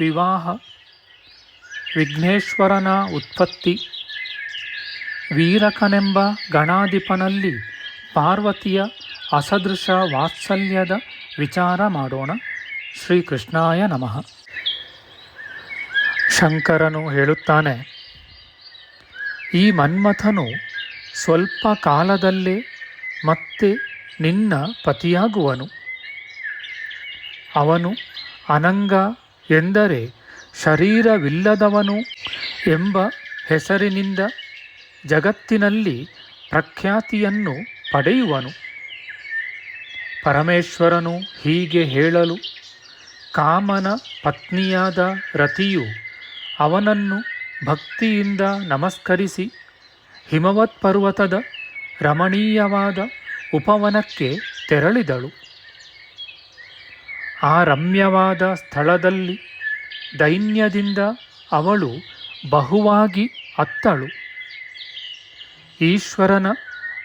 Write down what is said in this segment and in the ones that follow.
ವಿವಾಹ, ವಿಘ್ನೇಶ್ವರನ ಉತ್ಪತ್ತಿ, ವೀರಕನೆಂಬ ಗಣಾಧಿಪನಲ್ಲಿ ಪಾರ್ವತಿಯ ಅಸದೃಶ ವಾತ್ಸಲ್ಯದ ವಿಚಾರ ಮಾಡೋಣ. ಶ್ರೀಕೃಷ್ಣಾಯ ನಮಃ. ಶಂಕರನು ಹೇಳುತ್ತಾನೆ, ಈ ಮನ್ಮಥನು ಸ್ವಲ್ಪ ಕಾಲದಲ್ಲೇ ಮತ್ತೆ ನಿನ್ನ ಪತಿಯಾಗುವನು. ಅವನು ಅನಂಗ ಎಂದರೆ ಶರೀರವಿಲ್ಲದವನು ಎಂಬ ಹೆಸರಿನಿಂದ ಜಗತ್ತಿನಲ್ಲಿ ಪ್ರಖ್ಯಾತಿಯನ್ನು ಪಡೆಯುವನು. ಪರಮೇಶ್ವರನು ಹೀಗೆ ಹೇಳಲು, ಕಾಮನ ಪತ್ನಿಯಾದ ರತಿಯು ಅವನನ್ನು ಭಕ್ತಿಯಿಂದ ನಮಸ್ಕರಿಸಿ ಹಿಮವತ್ ಪರ್ವತದ ರಮಣೀಯವಾದ ಉಪವನಕ್ಕೆ ತೆರಳಿದಳು. ಆ ರಮ್ಯವಾದ ಸ್ಥಳದಲ್ಲಿ ದೈನ್ಯದಿಂದ ಅವಳು ಬಹುವಾಗಿ ಅತ್ತಳು. ಈಶ್ವರನ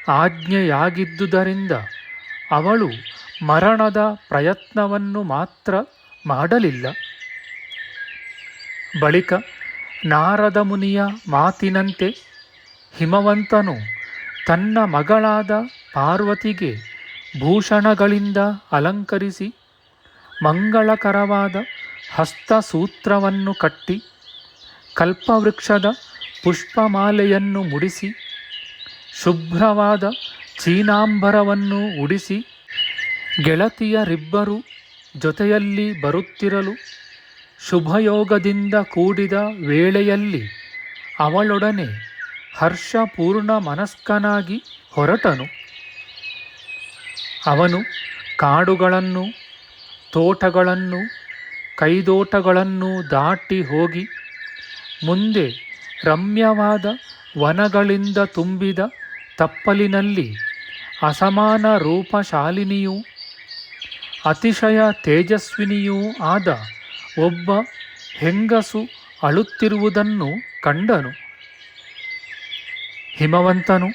ಆಜ್ಞೆಯಾಗಿದ್ದುದರಿಂದ ಅವಳು ಮರಣದ ಪ್ರಯತ್ನವನ್ನು ಮಾತ್ರ ಮಾಡಲಿಲ್ಲ. ಬಳಿಕ ನಾರದ ಮುನಿಯ ಮಾತಿನಂತೆ ಹಿಮವಂತನು ತನ್ನ ಮಗಳಾದ ಪಾರ್ವತಿಗೆ ಭೂಷಣಗಳಿಂದ ಅಲಂಕರಿಸಿ ಮಂಗಳಕರವಾದ ಹಸ್ತಸೂತ್ರವನ್ನು ಕಟ್ಟಿ ಕಲ್ಪವೃಕ್ಷದ ಪುಷ್ಪಮಾಲೆಯನ್ನು ಮುಡಿಸಿ ಶುಭ್ರವಾದ ಚೀನಾಂಬರವನ್ನು ಉಡಿಸಿ ಗೆಳತಿಯರಿಬ್ಬರು ಜೊತೆಯಲ್ಲಿ ಬರುತ್ತಿರಲು ಶುಭಯೋಗದಿಂದ ಕೂಡಿದ ವೇಳೆಯಲ್ಲಿ ಅವಳೊಡನೆ ಹರ್ಷಪೂರ್ಣ ಮನಸ್ಕನಾಗಿ ಹೊರಟನು. ಅವನು ಕಾಡುಗಳನ್ನು ತೋಟಗಳನ್ನು, ಕೈದೋಟಗಳನ್ನು ದಾಟಿ ಹೋಗಿ ಮುಂದೆ ರಮ್ಯವಾದ ವನಗಳಿಂದ ತುಂಬಿದ ತಪ್ಪಲಿನಲ್ಲಿ ಅಸಮಾನ ರೂಪಶಾಲಿನಿಯೂ, ಅತಿಶಯ ತೇಜಸ್ವಿನಿಯೂ ಆದ ಒಬ್ಬ ಹೆಂಗಸು ಅಳುತ್ತಿರುವುದನ್ನು ಕಂಡನು. ಹಿಮವಂತನು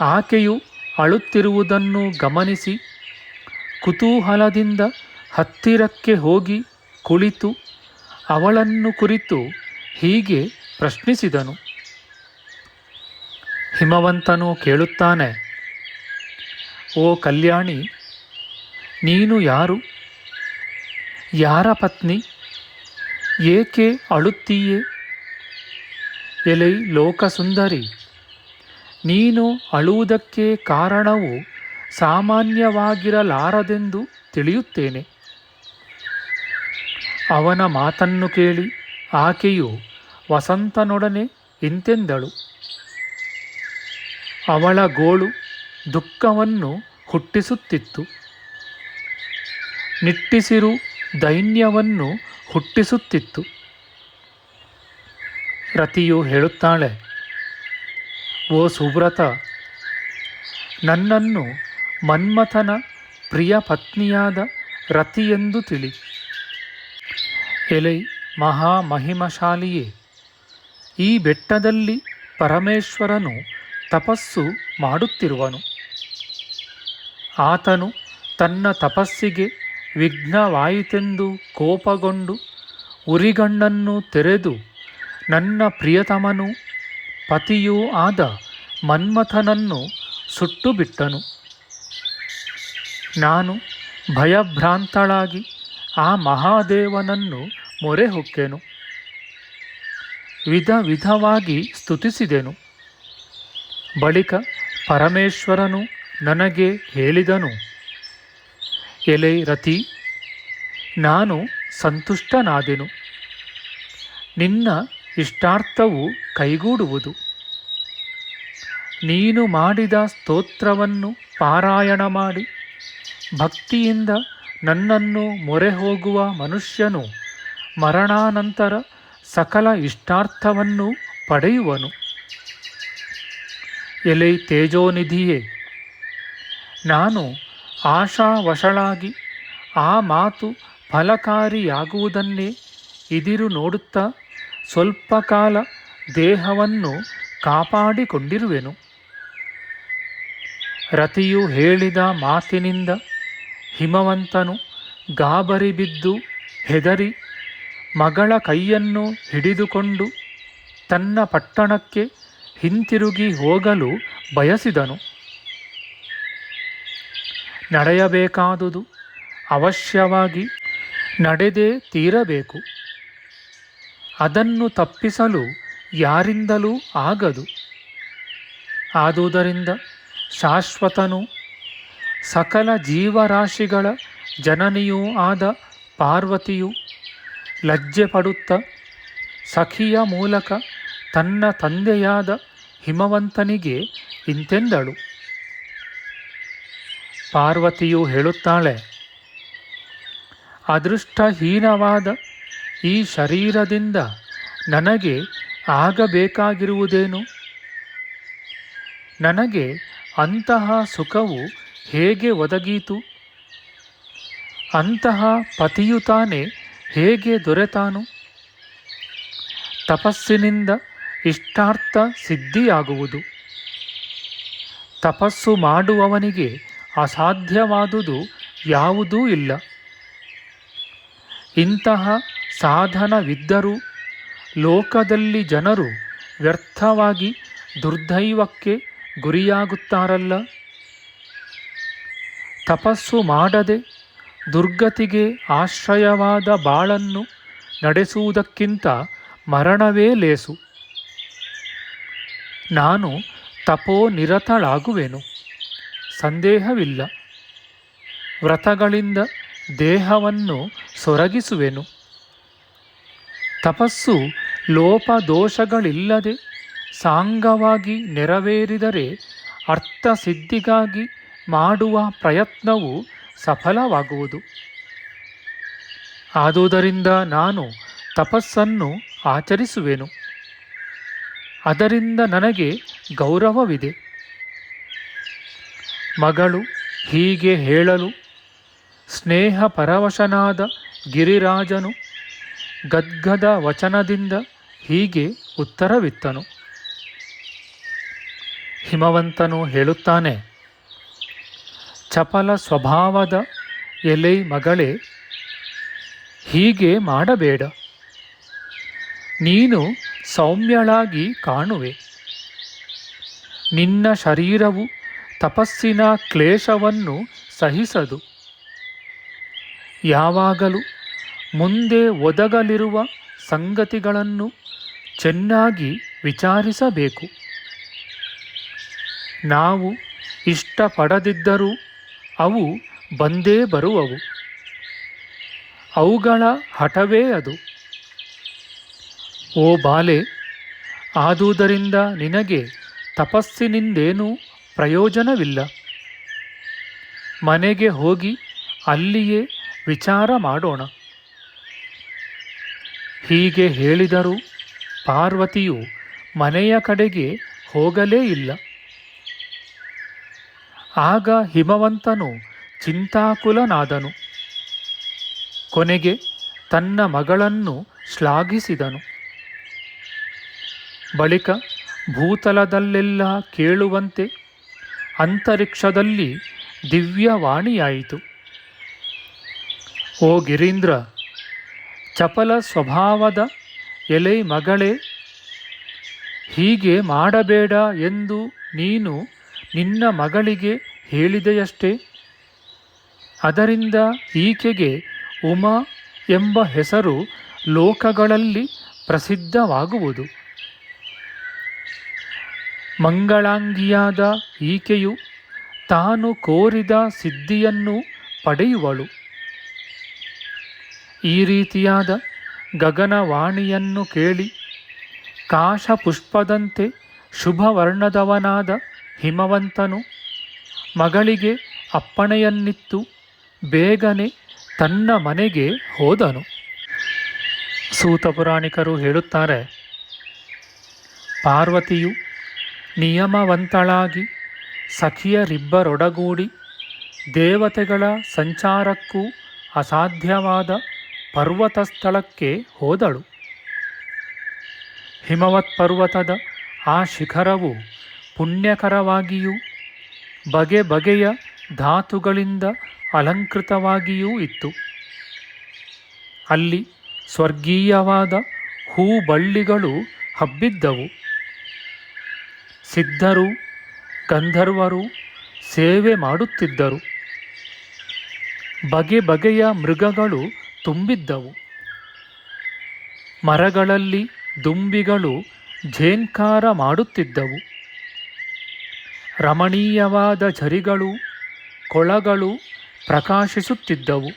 ಆಕೆಯು ಅಳುತ್ತಿರುವುದನ್ನು ಗಮನಿಸಿ ಕುತೂಹಲದಿಂದ ಹತ್ತಿರಕ್ಕೆ ಹೋಗಿ ಕುಳಿತು ಅವಳನ್ನು ಕುರಿತು ಹೀಗೆ ಪ್ರಶ್ನಿಸಿದನು. ಹಿಮವಂತನು ಕೇಳುತ್ತಾನೆ, ಓ ಕಲ್ಯಾಣಿ, ನೀನು ಯಾರು? ಯಾರ ಪತ್ನಿ? ಏಕೆ ಅಳುತ್ತೀಯೇ? ಎಲೆ ಲೋಕಸುಂದರಿ, ನೀನು ಅಳುವುದಕ್ಕೆ ಕಾರಣವು ಸಾಮಾನ್ಯವಾಗಿರಲಾರದೆಂದು ತಿಳಿಯುತ್ತೇನೆ. ಅವನ ಮಾತನ್ನು ಕೇಳಿ ಆಕೆಯು ವಸಂತನೊಡನೆ ಇಂತೆಂದಳು. ಅವಳ ಗೋಳು ದುಃಖವನ್ನು ಹುಟ್ಟಿಸುತ್ತಿತ್ತು. ನಿಟ್ಟಿಸಿರು ದೈನ್ಯವನ್ನು ಹುಟ್ಟಿಸುತ್ತಿತ್ತು. ರತಿಯು ಹೇಳುತ್ತಾಳೆ, ಓ ಸುವ್ರತ, ನನ್ನನ್ನು ಮನ್ಮಥನ ಪ್ರಿಯ ಪತ್ನಿಯಾದ ರತಿಯೆಂದು ತಿಳಿ. ಎಲೈ ಮಹಾಮಹಿಮಶಾಲಿಯೇ ಈ ಬೆಟ್ಟದಲ್ಲಿ ಪರಮೇಶ್ವರನು ತಪಸ್ಸು ಮಾಡುತ್ತಿರುವನು. ಆತನು ತನ್ನ ತಪಸ್ಸಿಗೆ ವಿಘ್ನವಾಯಿತೆಂದು ಕೋಪಗೊಂಡು ಉರಿಗಣ್ಣನ್ನು ತೆರೆದು ನನ್ನ ಪ್ರಿಯತಮನು ಪತಿಯೂ ಆದ ಮನ್ಮಥನನ್ನು ಸುಟ್ಟುಬಿಟ್ಟನು. ನಾನು ಭಯಭ್ರಾಂತಳಾಗಿ ಆ ಮಹಾದೇವನನ್ನು ಮೊರೆ ಹೊಕ್ಕೆನು ವಿಧ ವಿಧವಾಗಿ ಸ್ತುತಿಸಿದೆನು. ಬಳಿಕ ಪರಮೇಶ್ವರನು ನನಗೆ ಹೇಳಿದನು, ಎಲೆ ರತಿ ನಾನು ಸಂತುಷ್ಟನಾದೆನು. ನಿನ್ನ ಇಷ್ಟಾರ್ಥವು ಕೈಗೂಡುವುದು. ನೀನು ಮಾಡಿದ ಸ್ತೋತ್ರವನ್ನು ಪಾರಾಯಣ ಮಾಡಿ, ಭಕ್ತಿಯಿಂದ ನನ್ನನ್ನು ಮೊರೆ ಹೋಗುವ ಮನುಷ್ಯನು ಮರಣಾನಂತರ ಸಕಲ ಇಷ್ಟಾರ್ಥವನ್ನು ಪಡೆಯುವನು. ಎಲೆ ತೇಜೋನಿಧಿಯೇ, ನಾನು ಆಶಾವಶಳಾಗಿ ಆ ಮಾತು ಫಲಕಾರಿಯಾಗುವುದನ್ನೇ ಇದಿರು ನೋಡುತ್ತಾ ಸ್ವಲ್ಪ ಕಾಲ ದೇಹವನ್ನು ಕಾಪಾಡಿಕೊಂಡಿರುವೆನು. ರತಿಯು ಹೇಳಿದ ಮಾತಿನಿಂದ ಹಿಮವಂತನು ಗಾಬರಿ ಬಿದ್ದು ಹೆದರಿ ಮಗಳ ಕೈಯನ್ನು ಹಿಡಿದುಕೊಂಡು ತನ್ನ ಪಟ್ಟಣಕ್ಕೆ ಹಿಂತಿರುಗಿ ಹೋಗಲು ಬಯಸಿದನು. ನಡೆಯಬೇಕಾದುದು ಅವಶ್ಯವಾಗಿ ನಡೆದೇ ತೀರಬೇಕು. ಅದನ್ನು ತಪ್ಪಿಸಲು ಯಾರಿಂದಲೂ ಆಗದು. ಆದುದರಿಂದ ಶಾಶ್ವತನು ಸಕಲ ಜೀವರಾಶಿಗಳ ಜನನಿಯೂ ಆದ ಪಾರ್ವತಿಯು ಲಜ್ಜೆ ಪಡುತ್ತ ಸಖಿಯ ಮೂಲಕ ತನ್ನ ತಂದೆಯಾದ ಹಿಮವಂತನಿಗೆ ಇಂತೆಂದಳು. ಪಾರ್ವತಿಯು ಹೇಳುತ್ತಾಳೆ, ಅದೃಷ್ಟಹೀನವಾದ ಈ ಶರೀರದಿಂದ ನನಗೆ ಆಗಬೇಕಾಗಿರುವುದೇನು? ನನಗೆ ಅಂತಹ ಸುಖವು ಹೇಗೆ ಒದಗೀತು? ಅಂತಹ ಪತಿಯು ತಾನೇ ಹೇಗೆ ದೊರೆತಾನು? ತಪಸ್ಸಿನಿಂದ ಇಷ್ಟಾರ್ಥ ಸಿದ್ಧಿಯಾಗುವುದು. ತಪಸ್ಸು ಮಾಡುವವನಿಗೆ ಅಸಾಧ್ಯವಾದುದು ಯಾವುದೂ ಇಲ್ಲ. ಇಂತಹ ಸಾಧನವಿದ್ದರೂ ಲೋಕದಲ್ಲಿ ಜನರು ವ್ಯರ್ಥವಾಗಿ ದುರ್ದೈವಕ್ಕೆ ಗುರಿಯಾಗುತ್ತಾರಲ್ಲ. ತಪಸ್ಸು ಮಾಡದೆ ದುರ್ಗತಿಗೆ ಆಶ್ರಯವಾದ ಬಾಳನ್ನು ನಡೆಸುವುದಕ್ಕಿಂತ ಮರಣವೇ ಲೇಸು. ನಾನು ತಪೋ ನಿರತಳಾಗುವೆನು, ಸಂದೇಹವಿಲ್ಲ. ವ್ರತಗಳಿಂದ ದೇಹವನ್ನು ಸೊರಗಿಸುವೆನು. ತಪಸ್ಸು ಲೋಪದೋಷಗಳಿಲ್ಲದೆ ಸಾಂಗವಾಗಿ ನೆರವೇರಿದರೆ ಅರ್ಥಸಿದ್ಧಿಗಾಗಿ ಮಾಡುವ ಪ್ರಯತ್ನವು ಸಫಲವಾಗುವುದು. ಆದುದರಿಂದ ನಾನು ತಪಸ್ಸನ್ನು ಆಚರಿಸುವೆನು. ಅದರಿಂದ ನನಗೆ ಗೌರವವಿದೆ. ಮಗಳು ಹೀಗೆ ಹೇಳಲು, ಸ್ನೇಹ ಪರವಶನಾದ ಗಿರಿರಾಜನು ಗದ್ಗದ ವಚನದಿಂದ ಹೀಗೆ ಉತ್ತರವಿತ್ತನು. ಹಿಮವಂತನು ಹೇಳುತ್ತಾನೆ ಚಪಲ ಸ್ವಭಾವದ ಎಲೆ ಮಗಳೇ, ಹೀಗೆ ಮಾಡಬೇಡ. ನೀನು ಸೌಮ್ಯಳಾಗಿ ಕಾಣುವೆ. ನಿನ್ನ ಶರೀರವು ತಪಸ್ಸಿನ ಕ್ಲೇಶವನ್ನು ಸಹಿಸದು. ಯಾವಾಗಲೂ ಮುಂದೆ ಒದಗಲಿರುವ ಸಂಗತಿಗಳನ್ನು ಚೆನ್ನಾಗಿ ವಿಚಾರಿಸಬೇಕು. ನಾವು ಇಷ್ಟಪಡದಿದ್ದರೂ ಅವು ಬಂದೇ ಬರುವವು. ಅವುಗಳ ಹಠವೇ ಅದು. ಓ ಬಾಲೆ, ಆದುದರಿಂದ ನಿನಗೆ ತಪಸ್ಸಿನಿಂದೇನೂ ಪ್ರಯೋಜನವಿಲ್ಲ. ಮನೆಗೆ ಹೋಗಿ ಅಲ್ಲಿಯೇ ವಿಚಾರ ಮಾಡೋಣ. ಹೀಗೆ ಹೇಳಿದರೂ ಪಾರ್ವತಿಯು ಮನೆಯ ಕಡೆಗೆ ಹೋಗಲೇ ಇಲ್ಲ. ಆಗ ಹಿಮವಂತನು ಚಿಂತಾಕುಲನಾದನು. ಕೊನೆಗೆ ತನ್ನ ಮಗಳನ್ನು ಶ್ಲಾಘಿಸಿದನು. ಬಳಿಕ ಭೂತಲದಲ್ಲೆಲ್ಲ ಕೇಳುವಂತೆ ಅಂತರಿಕ್ಷದಲ್ಲಿ ದಿವ್ಯವಾಣಿಯಾಯಿತು. ಓ ಗಿರೀಂದ್ರ, ಚಪಲ ಸ್ವಭಾವದ ಎಲೆ ಮಗಳೇ, ಹೀಗೆ ಮಾಡಬೇಡ ಎಂದು ನೀನು ನಿನ್ನ ಮಗಳಿಗೆ ಹೇಳಿದೆಯಷ್ಟೇ? ಅದರಿಂದ ಈಕೆಗೆ ಉಮಾ ಎಂಬ ಹೆಸರು ಲೋಕಗಳಲ್ಲಿ ಪ್ರಸಿದ್ಧವಾಗುವುದು. ಮಂಗಳಾಂಗಿಯಾದ ಈಕೆಯು ತಾನು ಕೋರಿದ ಸಿದ್ಧಿಯನ್ನು ಪಡೆಯುವಳು. ಈ ರೀತಿಯಾದ ಗಗನವಾಣಿಯನ್ನು ಕೇಳಿ ಕಾಶಪುಷ್ಪದಂತೆ ಶುಭವರ್ಣದವನಾದ ಹಿಮವಂತನು ಮಗಳಿಗೆ ಅಪ್ಪಣೆಯನ್ನಿತ್ತು, ಬೇಗನೆ ತನ್ನ ಮನೆಗೆ ಹೋದನು. ಸೂತ ಪುರಾಣಿಕರು ಹೇಳುತ್ತಾರೆ, ಪಾರ್ವತಿಯು ನಿಯಮವಂತಳಾಗಿ ಸಖಿಯರಿಬ್ಬರೊಡಗೂಡಿ ದೇವತೆಗಳ ಸಂಚಾರಕ್ಕೂ ಅಸಾಧ್ಯವಾದ ಪರ್ವತ ಸ್ಥಳಕ್ಕೆ ಹೋದಳು. ಹಿಮವತ್ ಪರ್ವತದ ಆ ಶಿಖರವು ಪುಣ್ಯಕರವಾಗಿಯೂ, ಬಗೆ ಬಗೆಯ ಧಾತುಗಳಿಂದ ಅಲಂಕೃತವಾಗಿಯೂ ಇತ್ತು. ಅಲ್ಲಿ ಸ್ವರ್ಗೀಯವಾದ ಹೂಬಳ್ಳಿಗಳು ಹಬ್ಬಿದ್ದವು. ಸಿದ್ಧರು, ಗಂಧರ್ವರು ಸೇವೆ ಮಾಡುತ್ತಿದ್ದರು. ಬಗೆ ಬಗೆಯ ಮೃಗಗಳು ತುಂಬಿದ್ದವು. ಮರಗಳಲ್ಲಿ ದುಂಬಿಗಳು ಝೇಂಕಾರ ಮಾಡುತ್ತಿದ್ದವು. ರಮಣೀಯವಾದ ಝರಿಗಳು, ಕೊಳಗಳು ಪ್ರಕಾಶಿಸುತ್ತಿದ್ದವು.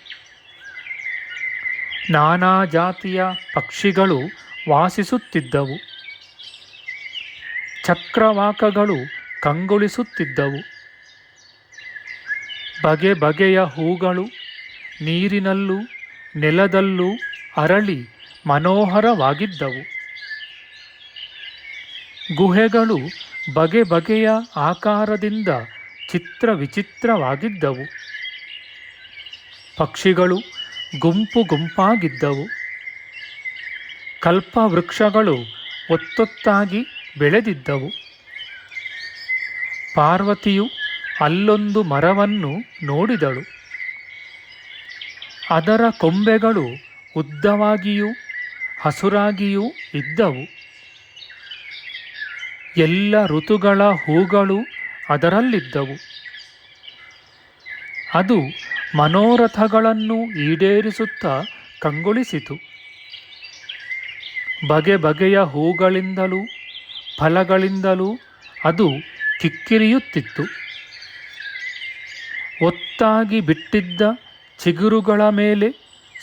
ನಾನಾ ಜಾತಿಯ ಪಕ್ಷಿಗಳು ವಾಸಿಸುತ್ತಿದ್ದವು. ಚಕ್ರವಾಕಗಳು ಕಂಗೊಳಿಸುತ್ತಿದ್ದವು. ಬಗೆ ಬಗೆಯ ಹೂಗಳು ನೀರಿನಲ್ಲೂ ನೆಲದಲ್ಲೂ ಅರಳಿ ಮನೋಹರವಾಗಿದ್ದವು. ಗುಹೆಗಳು ಬಗೆ ಬಗೆಯ ಆಕಾರದಿಂದ ಚಿತ್ರ ವಿಚಿತ್ರವಾಗಿದ್ದವು ಪಕ್ಷಿಗಳು ಗುಂಪು ಗುಂಪಾಗಿದ್ದವು. ಕಲ್ಪವೃಕ್ಷಗಳು ಒತ್ತೊತ್ತಾಗಿ ಬೆಳೆದಿದ್ದವು. ಪಾರ್ವತಿಯು ಅಲ್ಲೊಂದು ಮರವನ್ನು ನೋಡಿದಳು. ಅದರ ಕೊಂಬೆಗಳು ಉದ್ದವಾಗಿಯೂ ಹಸುರಾಗಿಯೂ ಇದ್ದವು. ಎಲ್ಲ ಋತುಗಳ ಹೂಗಳು ಅದರಲ್ಲಿದ್ದವು. ಅದು ಮನೋರಥಗಳನ್ನು ಈಡೇರಿಸುತ್ತಾ ಕಂಗೊಳಿಸಿತು. ಬಗೆ ಬಗೆಯ ಹೂಗಳಿಂದಲೂ ಫಲಗಳಿಂದಲೂ ಅದು ಕಿಕ್ಕಿರಿಯುತ್ತಿತ್ತು. ಒತ್ತಾಗಿ ಬಿಟ್ಟಿದ್ದ ಚಿಗುರುಗಳ ಮೇಲೆ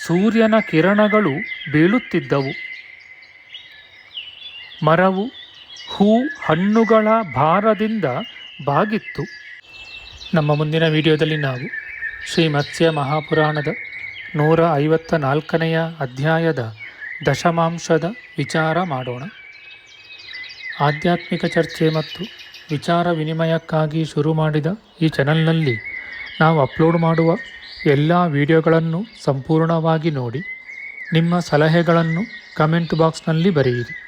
ಸೂರ್ಯನ ಕಿರಣಗಳು ಬೀಳುತ್ತಿದ್ದವು. ಮರವು ಹೂ ಹಣ್ಣುಗಳ ಭಾರದಿಂದ ಬಾಗಿತ್ತು. ನಮ್ಮ ಮುಂದಿನ ವಿಡಿಯೋದಲ್ಲಿ ನಾವು ಶ್ರೀ ಮತ್ಸ್ಯ ಮಹಾಪುರಾಣದ ನೂರ ಐವತ್ತ ನಾಲ್ಕನೆಯ ಅಧ್ಯಾಯದ ದಶಮಾಂಶದ ವಿಚಾರ ಮಾಡೋಣ. ಆಧ್ಯಾತ್ಮಿಕ ಚರ್ಚೆ ಮತ್ತು ವಿಚಾರ ವಿನಿಮಯಕ್ಕಾಗಿ ಶುರು ಮಾಡಿದ ಈ ಚಾನಲ್ನಲ್ಲಿ ನಾವು ಅಪ್ಲೋಡ್ ಮಾಡುವ ಎಲ್ಲ ವಿಡಿಯೋಗಳನ್ನು ಸಂಪೂರ್ಣವಾಗಿ ನೋಡಿ. ನಿಮ್ಮ ಸಲಹೆಗಳನ್ನು ಕಮೆಂಟ್ ಬಾಕ್ಸ್ನಲ್ಲಿ ಬರೆಯಿರಿ.